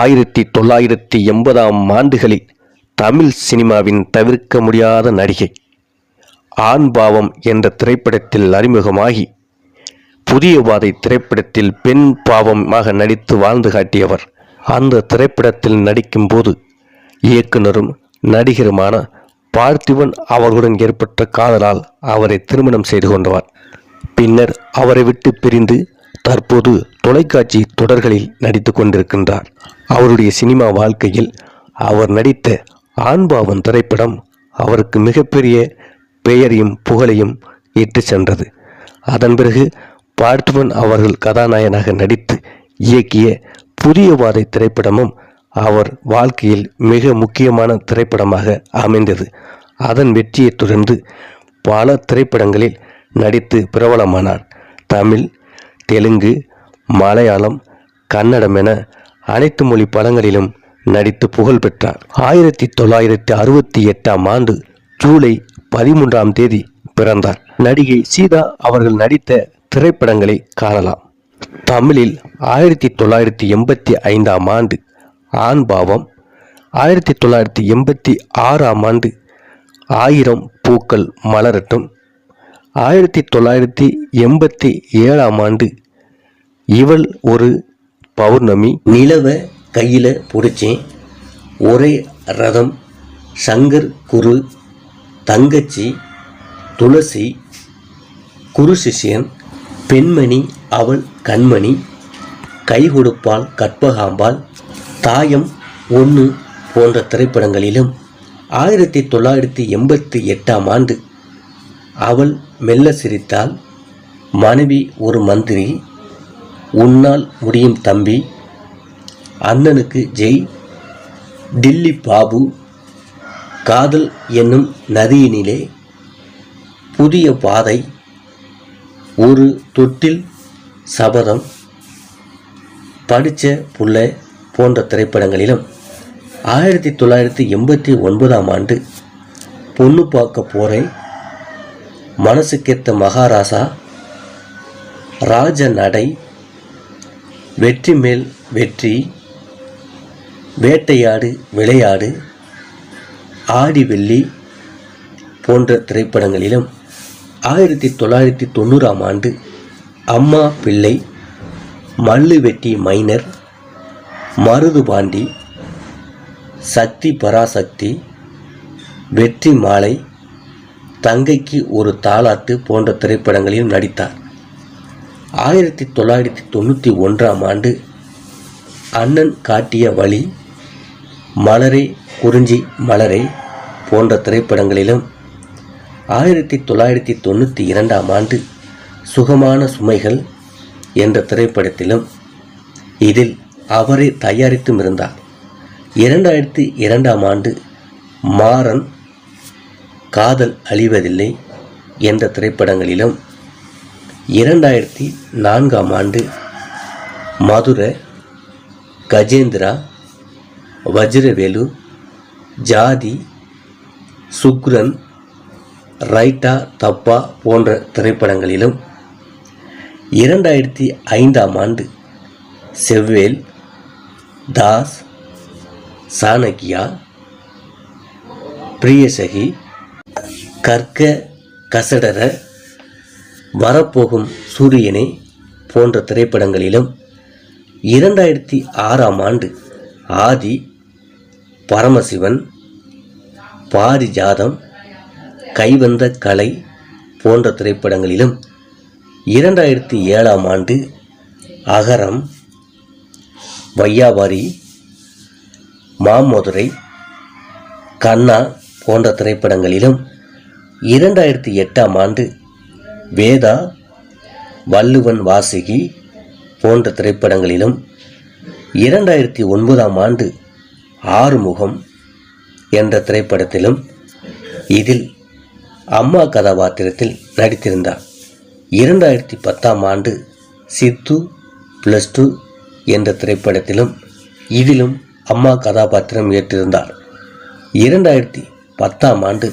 ஆயிரத்தி தொள்ளாயிரத்தி எண்பதாம் ஆண்டுகளில் தமிழ் சினிமாவின் தவிர்க்க முடியாத நடிகை. ஆண் பாவம் என்ற திரைப்படத்தில் அறிமுகமாகி புதிய பாதை திரைப்படத்தில் பெண் பாவமாக நடித்து வாழ்ந்து காட்டியவர் அந்த திரைப்படத்தில் நடிக்கும்போது இயக்குனரும் நடிகருமான பார்த்திபன் அவர்களுடன் ஏற்பட்ட காதலால் அவரை திருமணம் செய்து கொண்டவர். பின்னர் அவரை விட்டு பிரிந்து தற்போது தொலைக்காட்சி தொடர்களில் நடித்து கொண்டிருக்கின்றார். அவருடைய சினிமா வாழ்க்கையில் அவர் நடித்த ஆண்பாவன் திரைப்படம் அவருக்கு மிகப்பெரிய பெயரையும் புகழையும் இட்டு சென்றது. அதன் பிறகு பார்த்திபன் அவர்கள் கதாநாயகனாக நடித்து இயக்கிய புதிய வாதை திரைப்படமும் அவர் வாழ்க்கையில் மிக முக்கியமான திரைப்படமாக அமைந்தது. அதன் வெற்றியைத் தொடர்ந்து பல திரைப்படங்களில் நடித்து பிரபலமானார். தமிழ் தெலுங்கு மலையாளம் கன்னடம் என அனைத்து மொழி படங்களிலும் நடித்து புகழ் பெற்றார். ஆயிரத்தி தொள்ளாயிரத்தி அறுபத்தி எட்டாம் ஆண்டு ஜூலை பதிமூன்றாம் தேதி பிறந்தார். நடிகை சீதா அவர்கள் நடித்த திரைப்படங்களை காணலாம். தமிழில் ஆயிரத்தி தொள்ளாயிரத்தி எண்பத்தி ஐந்தாம் ஆண்டு ஆண் பாவம் ஆயிரத்தி தொள்ளாயிரத்தி எண்பத்தி ஆறாம் ஆண்டு ஆயிரம் பூக்கள் மலரட்டும் ஆயிரத்தி தொள்ளாயிரத்தி எண்பத்தி ஏழாம் ஆண்டு இவள் ஒரு பௌர்ணமி நிலவை கையில் பிடிச்சேன். ஒரே ரதம் சங்கர் குரு தங்கச்சி துளசி குரு சிஷியன் பெண்மணி அவள் கண்மணி கை கொடுப்பாள் கற்பகாம்பாள் தாயம் ஒன்று போன்ற திரைப்படங்களிலும் ஆயிரத்தி தொள்ளாயிரத்தி எண்பத்தி எட்டாம் ஆண்டு அவள் மெல்ல சிரித்தாள். மனைவி ஒரு மந்திரி உன்னால் முடியும் தம்பி. அண்ணனுக்கு ஜெய். டில்லி பாபு. காதல் என்னும் நதியினிலே புதிய பாதை. ஒரு தொட்டில் சபதம். படித்த புள்ள போன்ற திரைப்படங்களிலும் ஆயிரத்தி தொள்ளாயிரத்தி எண்பத்தி ஒன்பதாம் ஆண்டு பொண்ணு பார்க்க போரை மனசுக்கேத்த மகாராசா. ராஜ நடை. வெற்றி மேல் வெற்றி வேட்டையாடு விளையாடு ஆடி வெள்ளி போன்ற திரைப்படங்களிலும் ஆயிரத்தி தொள்ளாயிரத்தி தொண்ணூறாம் ஆண்டு அம்மா பிள்ளை மல்லு வெட்டி மைனர் மருது பாண்டி சக்தி பராசக்தி வெற்றி மாலை தங்கைக்கு ஒரு தாலாட்டு போன்ற திரைப்படங்களிலும் நடித்தார். ஆயிரத்தி தொள்ளாயிரத்தி தொண்ணூற்றி ஒன்றாம் ஆண்டு அண்ணன் காட்டிய வழி மலரே குறிஞ்சி மலரே போன்ற திரைப்படங்களிலும் ஆயிரத்தி தொள்ளாயிரத்தி தொண்ணூற்றி இரண்டாம் ஆண்டு சுகமான சுமைகள் என்ற திரைப்படத்திலும் இதில் அவரே தயாரித்தும் இருந்தார். இரண்டாயிரத்தி இரண்டாம் ஆண்டு மாறன் காதல் அழிவதில்லை என்ற திரைப்படங்களிலும் இரண்டாயிரத்தி நான்காம் ஆண்டு மதுரை கஜேந்திரா வஜ்ரவேலு ஜாதி சுக்ரன் ரைட்டா தப்பா போன்ற திரைப்படங்களிலும் இரண்டாயிரத்தி ஐந்தாம் ஆண்டு செவ்வேல் தாஸ் சாணக்கியா பிரியசகி கற்க கசடர வரப்போகும் சூரியனை போன்ற திரைப்படங்களிலும் இரண்டாயிரத்தி ஆறாம் ஆண்டு ஆதி பரமசிவன் பாரிஜாதம் கைவந்த கலை போன்ற திரைப்படங்களிலும் இரண்டாயிரத்தி ஏழாம் ஆண்டு அகரம் வையாபாரி மாமதுரை கண்ணா போன்ற திரைப்படங்களிலும் இரண்டாயிரத்தி எட்டாம் ஆண்டு வேதா வள்ளுவன் வாசுகி போன்ற திரைப்படங்களிலும் இரண்டாயிரத்தி ஒன்பதாம் ஆண்டு ஆறுமுகம் என்ற திரைப்படத்திலும் இதில் அம்மா கதாபாத்திரத்தில் நடித்திருந்தார். இரண்டாயிரத்தி பத்தாம் ஆண்டு சித்து ப்ளஸ் டூ என்ற திரைப்படத்திலும் இதிலும் அம்மா கதாபாத்திரம் ஏற்றிருந்தார். இரண்டாயிரத்தி பத்தாம் ஆண்டு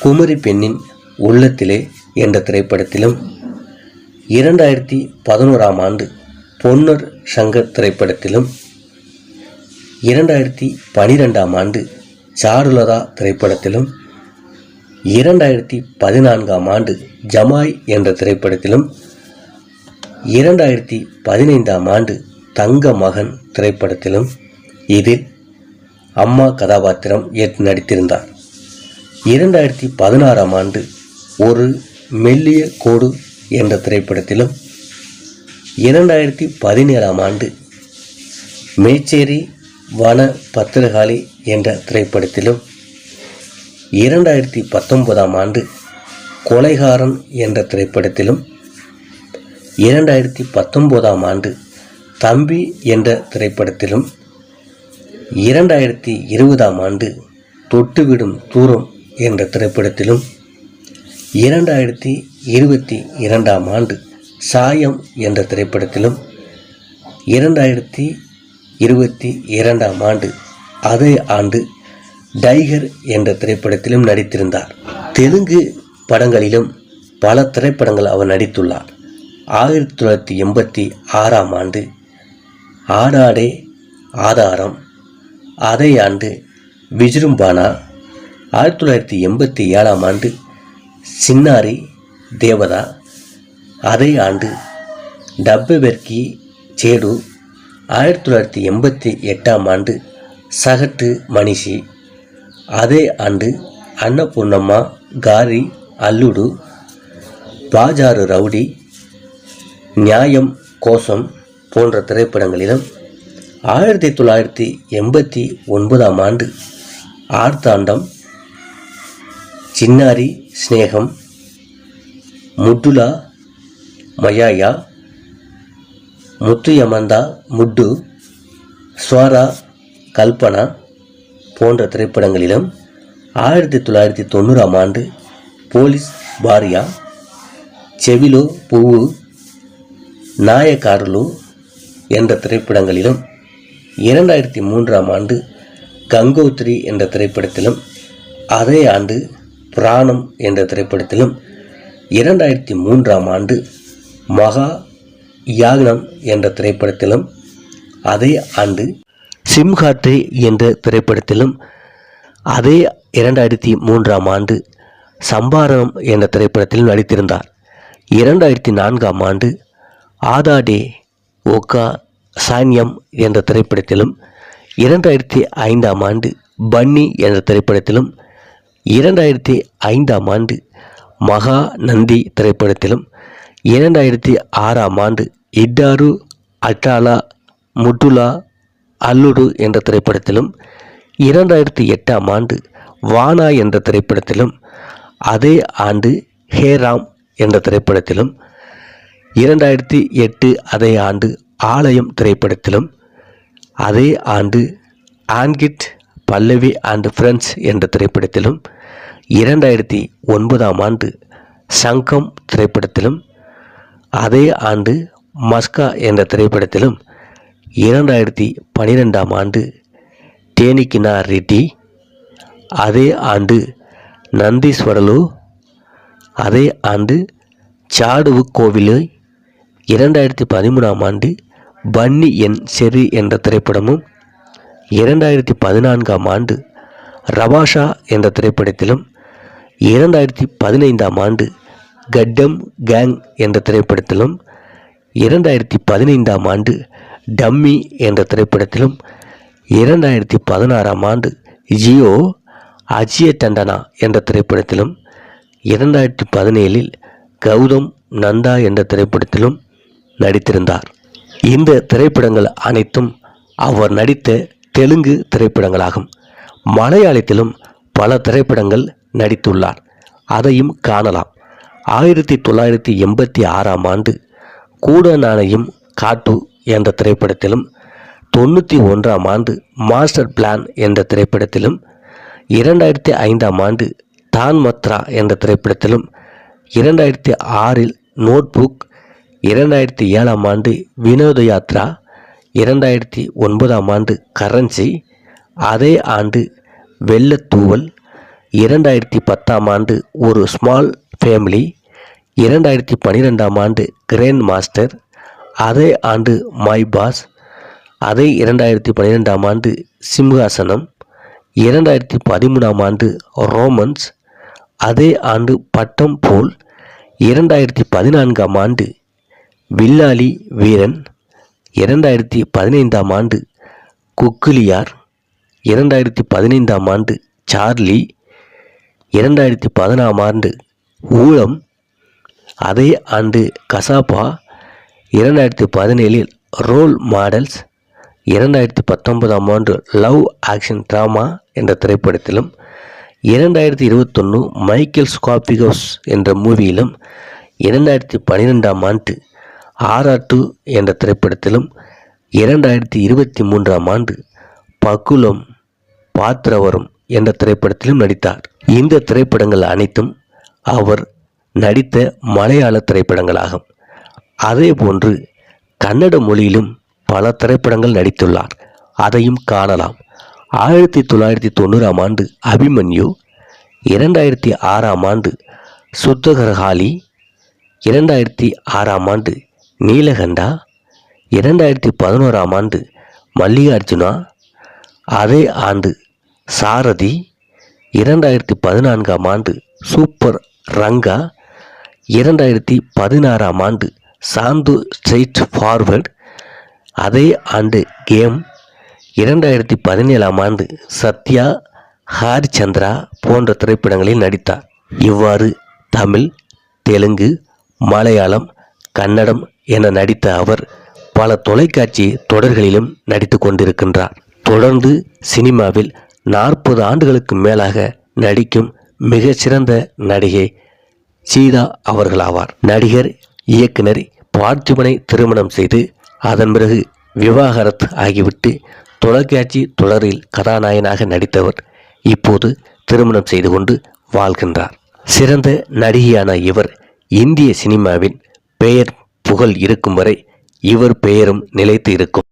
குமரி பெண்ணின் உள்ளத்திலே என்ற திரைப்படத்திலும் இரண்டாயிரத்தி பதினோராம் ஆண்டு பொன்னர் சங்கர் திரைப்படத்திலும் இரண்டாயிரத்தி பனிரெண்டாம் ஆண்டு சாருலதா திரைப்படத்திலும் இரண்டாயிரத்தி பதினான்காம் ஆண்டு ஜமாய் என்ற திரைப்படத்திலும் இரண்டாயிரத்தி பதினைந்தாம் ஆண்டு தங்க மகன் திரைப்படத்திலும் இதில் அம்மா கதாபாத்திரம் ஏற்று நடித்திருந்தார். இரண்டாயிரத்தி பதினாறாம் ஆண்டு ஒரு மெல்லிய கோடு என்ற திரைப்படத்திலும் இரண்டாயிரத்தி பதினேழாம் ஆண்டு மேச்சேரி வன பத்திரகாளி என்ற திரைப்படத்திலும் இரண்டாயிரத்தி பத்தொன்பதாம் ஆண்டு கொலைகாரன் என்ற திரைப்படத்திலும் இரண்டாயிரத்தி பத்தொன்பதாம் ஆண்டு தம்பி என்ற திரைப்படத்திலும் இரண்டாயிரத்தி இருபதாம் ஆண்டு தொட்டுவிடும் தூரம் என்ற திரைப்படத்திலும் இரண்டாயிரத்தி இருபத்தி இரண்டாம் ஆண்டு சாயம் என்ற திரைப்படத்திலும் இரண்டாயிரத்தி இருபத்தி இரண்டாம் ஆண்டு அதே ஆண்டு டைகர் என்ற திரைப்படத்திலும் நடித்திருந்தார். தெலுங்கு படங்களிலும் பல திரைப்படங்கள் அவர் நடித்துள்ளார். ஆயிரத்தி தொள்ளாயிரத்தி எண்பத்தி ஆறாம் ஆண்டு ஆடாடே ஆதாரம் அதே ஆண்டு விஜிரும்பானா ஆயிரத்தி தொள்ளாயிரத்தி எண்பத்தி ஏழாம் ஆண்டு சின்னாரி தேவதா. அதே ஆண்டு டப்பெவெர்கி சேடு ஆயிரத்தி தொள்ளாயிரத்தி எண்பத்தி எட்டாம் ஆண்டு சகட்டு மணிஷி. அதே ஆண்டு அன்னபூர்ணம்மா காரி அல்லுடு பாஜாரு ரவுடி நியாயம் கோசம் போன்ற திரைப்படங்களிலும் ஆயிரத்தி தொள்ளாயிரத்தி எண்பத்தி ஒன்பதாம் ஆண்டு ஆர்த்தாண்டம் சின்னாரி ஸ்னேகம் முட்டுலா மயாயா முத்து யமந்தா முட்டு ஸ்வாரா கல்பனா போன்ற திரைப்படங்களிலும் ஆயிரத்தி தொள்ளாயிரத்தி தொண்ணூறாம் ஆண்டு போலீஸ் பாரியா செவிலோ பூவு நாயக்காரலு என்ற திரைப்படங்களிலும் இரண்டாயிரத்தி மூன்றாம் ஆண்டு கங்கோத்ரி என்ற திரைப்படத்திலும் அதே ஆண்டு பிராணம் என்ற திரைப்படத்திலும் இரண்டாயிரத்தி மூன்றாம் ஆண்டு மகா யாக்னம் என்ற திரைப்படத்திலும் அதே ஆண்டு சிம்ஹாத்தே என்ற திரைப்படத்திலும் அதே இரண்டாயிரத்தி மூன்றாம் ஆண்டு சம்பாரணம் என்ற திரைப்படத்திலும் நடித்திருந்தார். இரண்டாயிரத்தி நான்காம் ஆண்டு ஆதாடே ஓகா சான்யம் என்ற திரைப்படத்திலும் இரண்டாயிரத்தி ஐந்தாம் ஆண்டு பன்னி என்ற திரைப்படத்திலும் இரண்டாயிரத்தி ஐந்தாம் ஆண்டு மகா நந்தி திரைப்படத்திலும் இரண்டாயிரத்தி ஆறாம் ஆண்டு இட்டாரு அட்டாலா முட்டுலா அல்லுடு என்ற திரைப்படத்திலும் இரண்டாயிரத்தி எட்டாம் ஆண்டு வானா என்ற திரைப்படத்திலும் அதே ஆண்டு ஹேராம் என்ற திரைப்படத்திலும் இரண்டாயிரத்தி எட்டு அதே ஆண்டு ஆலயம் திரைப்படத்திலும் அதே ஆண்டு ஆன்கிட் பல்லவி அண்ட் ஃப்ரெண்ட்ஸ் என்ற திரைப்படத்திலும் இரண்டாயிரத்தி ஒன்பதாம் ஆண்டு சங்கம் திரைப்படத்திலும் அதே ஆண்டு மஸ்கா என்ற திரைப்படத்திலும் இரண்டாயிரத்தி பனிரெண்டாம் ஆண்டு தேனிக்கினா ரெட்டி அதே ஆண்டு நந்தீஸ்வரலு அதே ஆண்டு சாடுவு கோவிலு இரண்டாயிரத்தி பதிமூணாம் ஆண்டு பன்னி என் செரி என்ற திரைப்படமும் இரண்டாயிரத்தி பதினான்காம் ஆண்டு ரபாஷா என்ற திரைப்படத்திலும் இரண்டாயிரத்தி பதினைந்தாம் ஆண்டு கட்டம் கேங் என்ற திரைப்படத்திலும் இரண்டாயிரத்தி பதினைந்தாம் ஆண்டு டம்மி என்ற திரைப்படத்திலும் இரண்டாயிரத்தி பதினாறாம் ஆண்டு ஜியோ அஜிய டண்டனா என்ற திரைப்படத்திலும் இரண்டாயிரத்தி பதினேழில் கௌதம் நந்தா என்ற திரைப்படத்திலும் நடித்திருந்தார். இந்த திரைப்படங்கள் அனைத்தும் அவர் நடித்த தெலுங்கு திரைப்படங்களாகும். மலையாளத்திலும் பல திரைப்படங்கள் நடித்துள்ளார். அதையும் காணலாம். ஆயிரத்தி தொள்ளாயிரத்தி எண்பத்தி ஆறாம் ஆண்டு கூட நாணயம் காட்டு என்ற திரைப்படத்திலும் தொண்ணூற்றி ஒன்றாம் ஆண்டு மாஸ்டர் பிளான் என்ற திரைப்படத்திலும் இரண்டாயிரத்தி ஐந்தாம் ஆண்டு தான் மத்ரா என்ற திரைப்படத்திலும் இரண்டாயிரத்தி ஆறில் நோட்புக் இரண்டாயிரத்தி ஏழாம் ஆண்டு வினோத யாத்ரா இரண்டாயிரத்தி ஒன்பதாம் ஆண்டு கரன்சி அதே ஆண்டு வெள்ளத்தூவல் இரண்டாயிரத்தி பத்தாம் ஆண்டு ஒரு ஸ்மால் ஃபேமிலி இரண்டாயிரத்தி பன்னிரெண்டாம் ஆண்டு கிரேண்ட் மாஸ்டர் அதே ஆண்டு மை பாஸ் அதே இரண்டாயிரத்தி பன்னிரெண்டாம் ஆண்டு சிம்ஹாசனம் இரண்டாயிரத்தி பதிமூணாம் ஆண்டு ரோமன்ஸ் அதே ஆண்டு பட்டம் போல் இரண்டாயிரத்தி பதினான்காம் ஆண்டு வில்லாளி வீரன் இரண்டாயிரத்தி பதினைந்தாம் ஆண்டு குக்குலியார் இரண்டாயிரத்தி பதினைந்தாம் ஆண்டு சார்லி இரண்டாயிரத்தி பதினாம் ஆண்டு ஊழம். அதே ஆண்டு கசாப்பா இரண்டாயிரத்தி பதினேழில் ரோல் மாடல்ஸ். இரண்டாயிரத்தி பத்தொன்பதாம் ஆண்டு லவ் ஆக்ஷன் ட்ராமா என்ற திரைப்படத்திலும் இரண்டாயிரத்தி இருபத்தொன்று மைக்கேல் ஸ்காபிகோஸ் என்ற மூவியிலும் இரண்டாயிரத்தி பன்னிரெண்டாம் ஆண்டு ஆர்ஆர் டூ என்ற திரைப்படத்திலும் இரண்டாயிரத்தி இருபத்தி மூன்றாம் ஆண்டு பக்குலம் பாத்திரவரம் என்ற திரைப்படத்திலும் நடித்தார். இந்த திரைப்படங்கள் அனைத்தும் அவர் நடித்த மலையாள திரைப்படங்களாகும். அதே போன்று கன்னட மொழியிலும் பல திரைப்படங்கள் நடித்துள்ளார். அதையும் காணலாம். ஆயிரத்தி தொள்ளாயிரத்தி தொண்ணூறாம் ஆண்டு அபிமன்யு இரண்டாயிரத்தி ஆறாம் ஆண்டு சுத்தகர்ஹாலி இரண்டாயிரத்தி ஆறாம் ஆண்டு நீலகண்டா இரண்டாயிரத்தி பதினோராம் ஆண்டு மல்லிகார்ஜுனா அதே ஆண்டு சாரதி இரண்டாயிரத்தி பதினான்காம் ஆண்டு சூப்பர் ரங்கா இரண்டாயிரத்தி பதினாறாம் ஆண்டு சாந்து ஸ்ட்ரெயிட் ஃபார்வர்ட் அதே ஆண்டு கேம் இரண்டாயிரத்தி பதினேழாம் ஆண்டு சத்யா ஹாரிச்சந்திரா போன்ற திரைப்படங்களில் நடித்தார். இவ்வாறு தமிழ் தெலுங்கு மலையாளம் கன்னடம் என நடித்த அவர் பல தொலைக்காட்சி தொடர்களிலும் நடித்து கொண்டிருக்கின்றார். தொடர்ந்து சினிமாவில் நாற்பது ஆண்டுகளுக்கு மேலாக நடிக்கும் மிகச்சிறந்த நடிகை சீதா அவர்களாவார். நடிகர் இயக்குனர் பார்த்திபனை திருமணம் செய்து அதன் பிறகு விவாகரத்து ஆகிவிட்டு தொலைக்காட்சி தொடரில் கதாநாயகனாக நடித்தவர் இப்போது திருமணம் செய்து கொண்டு வாழ்கின்றார். சிறந்த நடிகையான இவர் இந்திய சினிமாவின் பெயர் புகழ் இருக்கும் வரை இவர் பெயரும் நிலைத்து இருக்கும்.